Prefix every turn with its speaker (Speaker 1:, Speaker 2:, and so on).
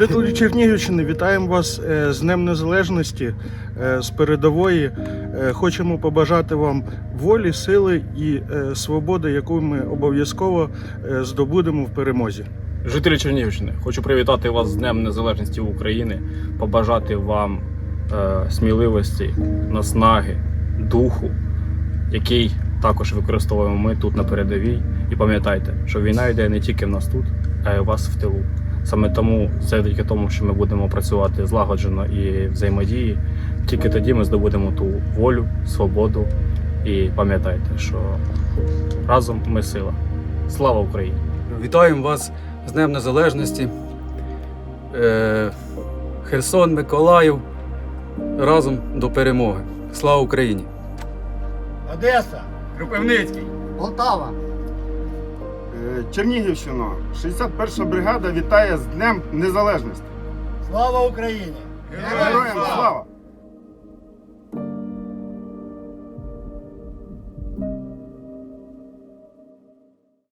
Speaker 1: Жителі Чернігівщини, вітаємо вас е, з Днем Незалежності, е, з передової. Е, Хочемо побажати вам волі, сили і свободи, яку ми обов'язково здобудемо в перемозі.
Speaker 2: Жителі Чернігівщини, хочу привітати вас з Днем Незалежності України, побажати вам сміливості, наснаги, духу, який також використовуємо ми тут на передовій. І пам'ятайте, що війна йде не тільки в нас тут, а й у вас в тилу. Саме тому, завдяки тому, що ми будемо працювати злагоджено і взаємодії, тільки тоді ми здобудемо ту волю, свободу. І пам'ятайте, що разом ми сила. Слава Україні!
Speaker 3: Вітаємо вас з Днем Незалежності. Е, Херсон, Миколаїв. Разом до перемоги. Слава Україні!
Speaker 4: Одеса,
Speaker 3: Кропивницький!
Speaker 4: Полтава,
Speaker 5: Чернігівщина, 61 бригада вітає з Днем Незалежності.
Speaker 4: слава Україні!
Speaker 5: Героям слава!